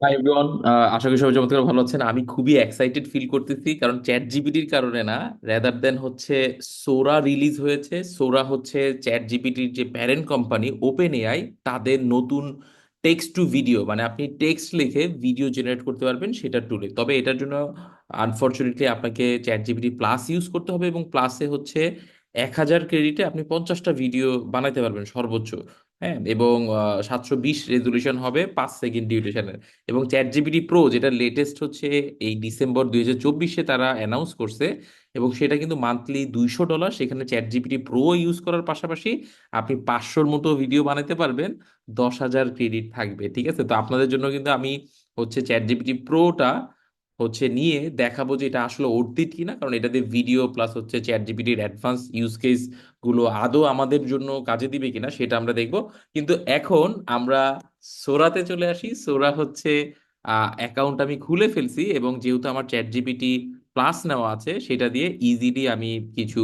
Hi everyone আশা করি সবাই চমৎকার ভালো আছেন। আমি খুবই এক্সাইটেড ফিল করতেছি, কারণ চ্যাট জিপিটির কারণে না রেদার দেন হচ্ছে সোরা রিলিজ হয়েছে সোরা হচ্ছে চ্যাট জিপিটির যে প্যারেন্ট কোম্পানি ওপেন এআই তাদের নতুন টেক্সট টু ভিডিও মানে আপনি টেক্সট লিখে ভিডিও জেনারেট করতে পারবেন সেটা টুলে তবে এটার জন্য আনফর্চুনেটলি আপনাকে চ্যাট জিপিটি প্লাস ইউজ করতে হবে এবং প্লাসে হচ্ছে এক হাজার ক্রেডিটে আপনি পঞ্চাশটা ভিডিও বানাইতে পারবেন সর্বোচ্চ। হ্যাঁ এবং সাতশো বিশ রেজলিউশন হবে পাঁচ সেকেন্ড ডিউরেশনের এবং চ্যাট জিপিটি প্রো যেটা লেটেস্ট হচ্ছে এই ডিসেম্বর দুই হাজার চব্বিশে তারা অ্যানাউন্স করছে, এবং সেটা কিন্তু মান্থলি দুইশো ডলার সেখানে চ্যাট জিপিটি প্রো ইউজ করার পাশাপাশি আপনি পাঁচশোর মতো ভিডিও বানাতে পারবেন, দশ হাজার ক্রেডিট থাকবে, ঠিক আছে? তো আপনাদের জন্য কিন্তু আমি হচ্ছে চ্যাট জিপিটি প্রোটা হচ্ছে নিয়ে দেখাবো যে এটা আসলে অর্থিত কিনা কারণ এটাতে ভিডিও প্লাস হচ্ছে চ্যাট জিপিটির অ্যাডভান্স ইউজ কেসগুলো আদৌ আমাদের জন্য কাজে দিবে কিনা সেটা আমরা দেখব। কিন্তু এখন আমরা সোরাতে চলে আসি। সোরা হচ্ছে অ্যাকাউন্ট আমি খুলে ফেলছি এবং যেহেতু আমার চ্যাট জিপিটি প্লাস নেওয়া আছে সেটা দিয়ে ইজিলি আমি কিছু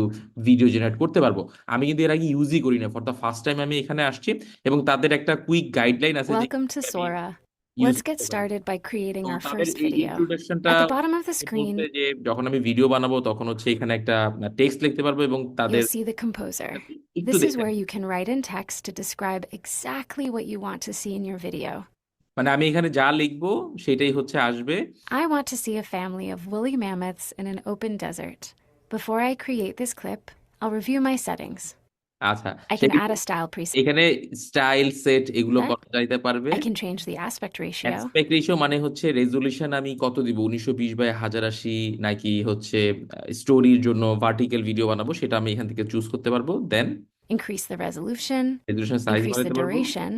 ভিডিও জেনারেট করতে পারব। আমি কিন্তু এর আগে ইউজই করি না ফর দ্য ফার্স্ট টাইম আমি এখানে আসছি এবং তাদের একটা কুইক গাইডলাইন আছে যে Welcome to আমি Sora. ইউজ Let's get করতে পারবো started by creating তো our তাদের first এই video. ইন্ট্রোডাকশনটা At the bottom of the বলতে screen, যে যখন আমি ভিডিও বানাবো তখন হচ্ছে এখানে একটা টেক্সট লিখতে পারবো এবং তাদের you'll see the composer. একটু This is দেখেন where you can write in text to describe exactly what you want to see in your video. মানে আমি এখানে যা লিখবো সেটাই হচ্ছে আসবে I want to see a family of woolly mammoths in an open desert. Before I create this clip, I'll review my settings. আচ্ছা I can add a style preset. এখানে স্টাইল সেট এগুলো হ্যাঁ। করা যাইতে পারবে I can change the aspect ratio. Aspect ratio মানে হচ্ছে resolution আমি কত দিব উনিশশো বিশ বাই হাজার আশি নাকি হচ্ছে স্টোরির জন্য ভার্টিক্যাল ভিডিও বানাবো সেটা আমি এখান থেকে চুজ করতে পারব then Increase the resolution, resolution size increase the বানাতে পারব duration,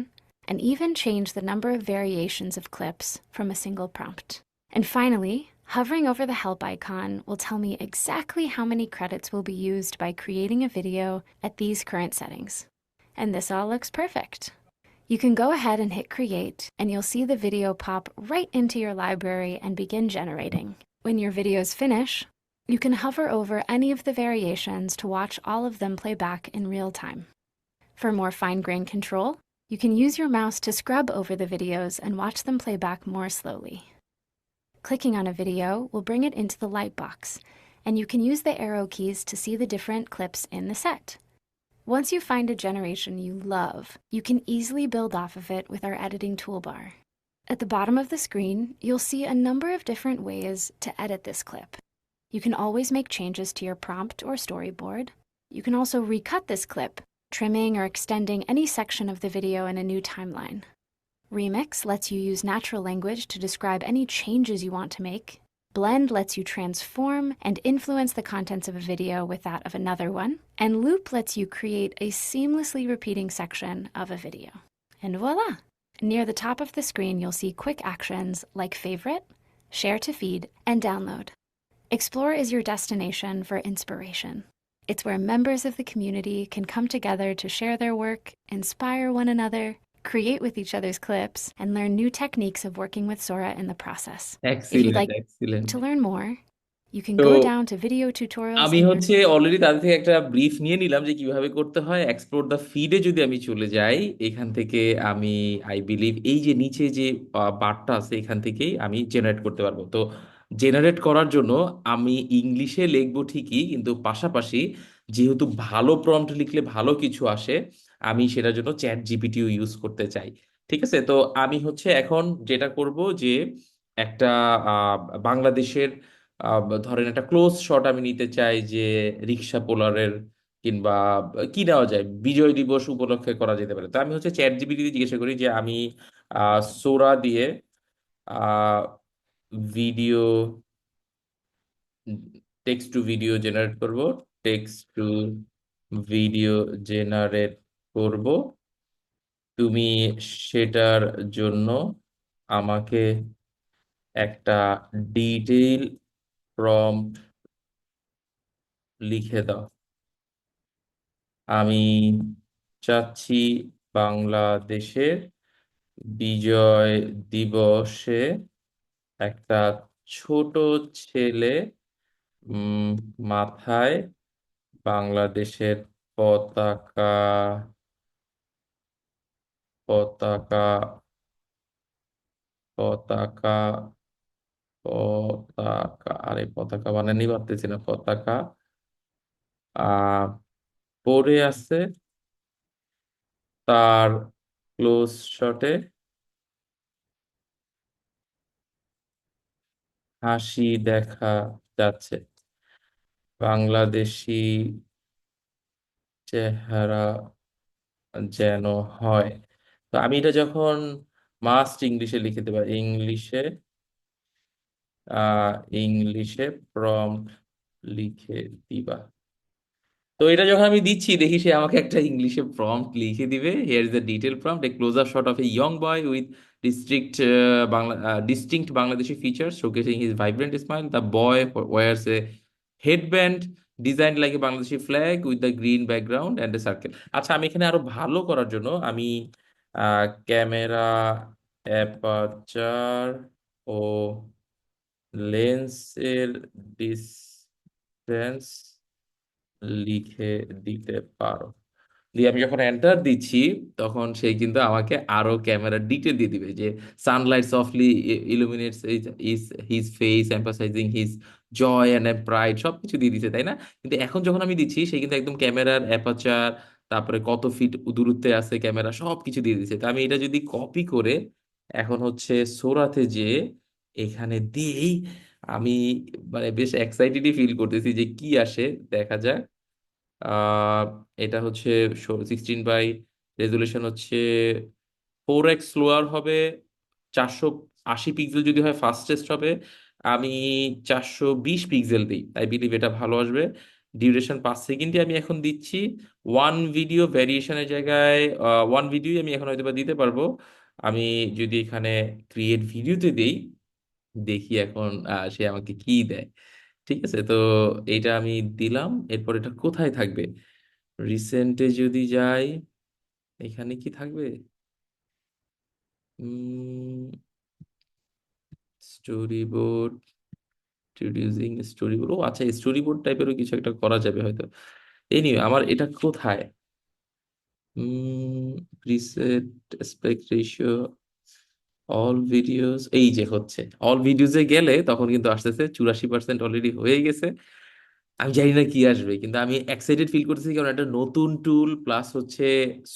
and even change the number of variations of clips from a single prompt. And finally, hovering over the help icon will tell me exactly how many credits will be used by creating a video at these current settings. And this all looks perfect. You can go ahead and hit create, and you'll see the video pop right into your library and begin generating. When your videos finish, you can hover over any of the variations to watch all of them play back in real time. For more fine grain control, you can use your mouse to scrub over the videos and watch them play back more slowly. Clicking on a video will bring it into the light box, and you can use the arrow keys to see the different clips in the set. Once you find a generation you love, you can easily build off of it with our editing toolbar. At the bottom of the screen, you'll see a number of different ways to edit this clip. You can always make changes to your prompt or storyboard. You can also recut this clip, trimming or extending any section of the video in a new timeline. Remix lets you use natural language to describe any changes you want to make. Blend lets you transform and influence the contents of a video with that of another one. And Loop lets you create a seamlessly repeating section of a video. And voila! Near the top of the screen, you'll see quick actions like favorite, share to feed, and download. Explore is your destination for inspiration. It's where members of the community can come together to share their work, inspire one another, create with each other's clips, and learn new techniques of working with Sora in the process. If you'd like excellent to learn more, you can go down to video tutorials আমি হচ্ছে already তাদের থেকে একটা brief নিয়ে নিলাম যে কীভাবে করতে হয় এক্সপ্লোর দ্য ফিডে যদি আমি চলে যাই এখান থেকে আমি আই বিলিভ এই যে নিচে যে বারটা আছে এখান থেকেই আমি জেনারেট করতে পারব তো জেনারেট করার জন্য আমি ইংলিশে লিখব ঠিকই কিন্তু পাশাপাশি যেহেতু ভালো প্রম্পট লিখলে ভালো কিছু আসে আমি সেটার জন্য চ্যাট জিপিটিও ইউজ করতে চাই। ঠিক আছে? তো আমি হচ্ছে এখন যেটা করব যে একটা বাংলাদেশের ধরেন একটা ক্লোজ শট আমি নিতে চাই যে রিক্সা পোলারের কিংবা কি নেওয়া যায়? বিজয় দিবস উপলক্ষে করা যেতে পারে। তো আমি হচ্ছে চ্যাট জিপিটি জিজ্ঞাসা করি যে আমি সোরা দিয়ে video text to video generate করব। টেক্সট টু ভিডিও জেনারেট করব। তুমি সেটার জন্য আমাকে একটা ডিটেইল প্রম্পট লিখে দাও। আমি চাচ্ছি বাংলাদেশের বিজয় দিবসে একটা ছোট ছেলে মাথায় বাংলাদেশের পতাকা পতাকা পতাকা পতাকা আরে পতাকা বানানি পারতেছি না, পতাকা। আহ পরে আছে তার ক্লোজ শটে হাসি দেখা যাচ্ছে। বাংলাদেশি চেহারা যেন হয়। তো আমি এটা যখন মাস্ট ইংলিশে লিখে দেবো ইংলিশে ইংলিশে প্রম্পট লিখে দিবা। তো এটা যখন আমি দিচ্ছি, দেখি সে আমাকে একটা ইংলিশে প্রম্পট লিখে দিবে। Here is the detail prompt a close up shot of a young boy with district Bangla distinct Bangladeshi features showcasing his vibrant smile the boy wears a headband design like a Bangladeshi flag with the green background and a circle আচ্ছা আমি এখানে আরও ভালো করার জন্য আমি camera aperture ও লেন্সের distance লিখে দিতে পারো। দিয়ে আমি যখন এন্টার দিচ্ছি, তখন সেই কিন্তু আমাকে আরও ক্যামেরার ডিটেল দিয়ে দিবে যে sunlight softly illuminates is his face emphasizing his joy and pride সবকিছু দিয়ে দিচ্ছে তাই না? কিন্তু এখন যখন আমি দিচ্ছি সেই কিন্তু একদম ক্যামেরার অ্যাপারচার তারপরে কত ফিট দূরত্বে আছে ক্যামেরা সব কিছু দিয়ে দিচ্ছে তো আমি এটা যদি কপি করে এখন হচ্ছে সোরাতে যে এখানে দিয়েই আমি মানে বেশ এক্সাইটেডই ফিল করতেছি যে কি আসে, দেখা যাক। এটা হচ্ছে সিক্সটিন বাই রেজুলেশন হচ্ছে ফোর এক্স স্লোয়ার হবে, চারশো আশি পিক্সেল যদি হয় ফাস্টেস্ট হবে, আমি চারশো বিশ পিক্সেল দিই। আই বিলিভ এটা ভালো আসবে। ডিউরেশন পাঁচ সেকেন্ডে আমি এখন দিচ্ছি। ওয়ান ভিডিও ভ্যারিয়েশনের জায়গায় ওয়ান ভিডিও আমি এখন হয়তো দিতে পারব। আমি যদি এখানে ক্রিয়েট ভিডিওতে দিই, দেখি এখন সে আমাকে কি দেয়। ঠিক আছে? তো এটা আমি দিলাম। এরপর এটা কোথায় থাকবে? রিসেন্টে যদি যাই, এখানে কি থাকবে? Story board introducing story board ও আচ্ছা স্টোরি বোর্ড টাইপেরও কিছু একটা করা যাবে হয়তো। এনিওয়ে আমার এটা কোথায়? Preset aspect ratio all videos এই যে হচ্ছে। অল ভিডিওসে গেলে তখন কিন্তু আসতেছে চুরাশি পার্সেন্ট অলরেডি হয়ে গেছে। আমি জানি না কি আসবে, কিন্তু আমি এক্সাইটেড ফিল করতেছি কারণ একটা নতুন টুল প্লাস হচ্ছে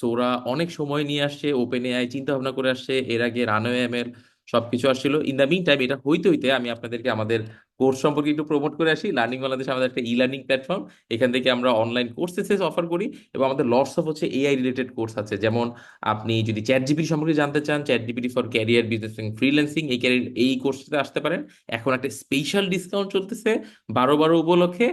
সোরা অনেক সময় নিয়ে আসছে ওপেন এআই চিন্তা ভাবনা করে আসছে, এর আগে রানওয়ে এমএল সবকিছু আসছিল। ইন দ্য মিন টাইম এটা হইতে হইতে আমি আপনাদেরকে আমাদের কোর্স সম্পর্কে একটু প্রমোট করে আসি। লার্নিং বাংলাদেশ আমাদের একটা ই লার্নিং প্ল্যাটফর্ম এখান থেকে আমরা অনলাইন কোর্সেস অফার করি এবং আমাদের লটস অফ হচ্ছে এআই রিলেটেড কোর্স আছে। যেমন আপনি যদি চ্যাট জিপিটি সম্পর্কে জানতে চান chat GPT for career business freelancing এই ক্যারিয়ার এই কোর্সটাতে আসতে পারেন। এখন একটা স্পেশাল ডিসকাউন্ট চলতেছে বারো বারো উপলক্ষে।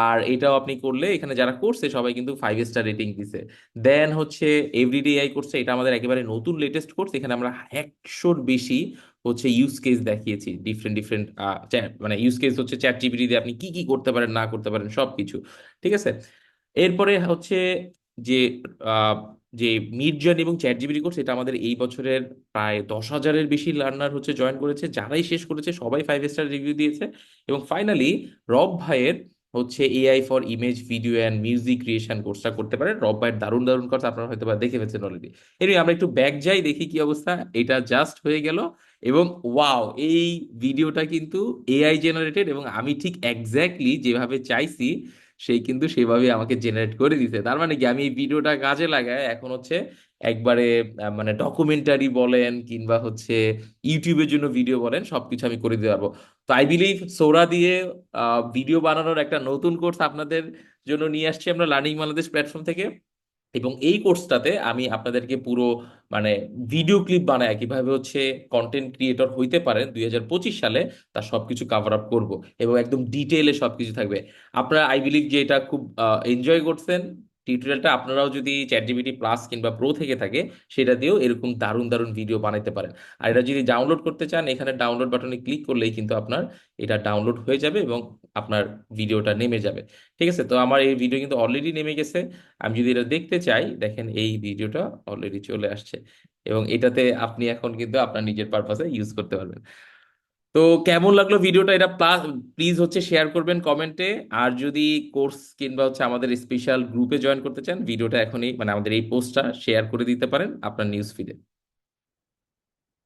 আর এটাও আপনি করলে এখানে যারা করছে সবাই কিন্তু ফাইভ স্টার রেটিং দিছে। দেন হচ্ছে এভরিডে এআই করছে, এটা আমাদের একেবারে নতুন লেটেস্ট কোর্স এখানে আমরা একশোর বেশি হচ্ছে ইউজ কেস দেখিয়েছি। ডিফারেন্ট ডিফারেন্ট মানে ইউজ কেস হচ্ছে চ্যাট জিপিটি দিয়ে আপনি কি কি করতে পারেন, না করতে পারেন সব কিছু ঠিক আছে? এরপরে হচ্ছে যে যে মিড জার্নি এবং চ্যাট জিপিটি কোর্স এটা আমাদের এই বছরের প্রায় দশ হাজারের বেশি লার্নার হচ্ছে জয়েন করেছে। যারাই শেষ করেছে, সবাই ফাইভ স্টার রিভিউ দিয়েছে। এবং ফাইনালি রব ভাইয়ের হচ্ছে AI for image video and music creation কোর্সটা করতে পারেন। রব ভাইয়ের দারুণ দারুণ কথা আপনারা হয়তো বা দেখে ফেলছেন অলরেডি এর আমরা একটু ব্যাক যাই, দেখি কি অবস্থা। এটা জাস্ট হয়ে গেল এবং ওয়াও এই ভিডিওটা কিন্তু এআই জেনারেটেড এবং আমি ঠিক এক্স্যাক্টলি যেভাবে চাইছি সেই কিন্তু সেভাবে আমাকে জেনারেট করে দিতে তার মানে কি? আমি এই ভিডিওটা কাজে লাগায় এখন হচ্ছে একবারে মানে ডকুমেন্টারি বলেন কিংবা হচ্ছে ইউটিউবের জন্য ভিডিও বলেন, সবকিছু আমি করে দিতে পারব। তো আই বিলিভ সোরা দিয়ে ভিডিও বানানোর একটা নতুন কোর্স আপনাদের জন্য নিয়ে আসছি আমরা লার্নিং বাংলাদেশ প্ল্যাটফর্ম থেকে। এবং এই কোর্সটাতে আমি আপনাদেরকে পুরো মানে ভিডিও ক্লিপ বানায় কীভাবে হচ্ছে কন্টেন্ট ক্রিয়েটর হইতে পারেন দুই হাজার পঁচিশ সালে, তার সবকিছু কাভার আপ করব এবং একদম ডিটেলে সবকিছু থাকবে। আপনারা আই বিলিভ যে এটা খুব এনজয় করছেন টিউটোরিয়ালটা আপনারাও যদি চ্যাটজিপিটি প্লাস কিংবা প্রো থেকে থাকে, সেটা দিয়েও এরকম দারুণ দারুণ ভিডিও বানাতে পারেন। আর এটা যদি ডাউনলোড করতে চান, এখানে ডাউনলোড বাটনে ক্লিক করলেই কিন্তু আপনার এটা ডাউনলোড হয়ে যাবে এবং আপনার ভিডিওটা নেমে যাবে। ঠিক আছে? তো আমার এই ভিডিও কিন্তু অলরেডি নেমে গেছে। আমি যদি এটা দেখতে চাই, দেখেন এই ভিডিওটা অলরেডি চলে আসছে। এবং এটাতে আপনি এখন কিন্তু আপনার নিজের পারপাসে ইউজ করতে পারবেন। তো কেমন লাগল ভিডিওটা? এটা প্লাস প্লিজ হচ্ছে শেয়ার করবেন কমেন্টে আর যদি কোর্স কিংবা হচ্ছে আমাদের স্পেশাল গ্রুপে জয়েন করতে চান, ভিডিওটা এখনই মানে আমাদের এই পোস্টটা শেয়ার করে দিতে পারেন আপনার নিউজ ফিডে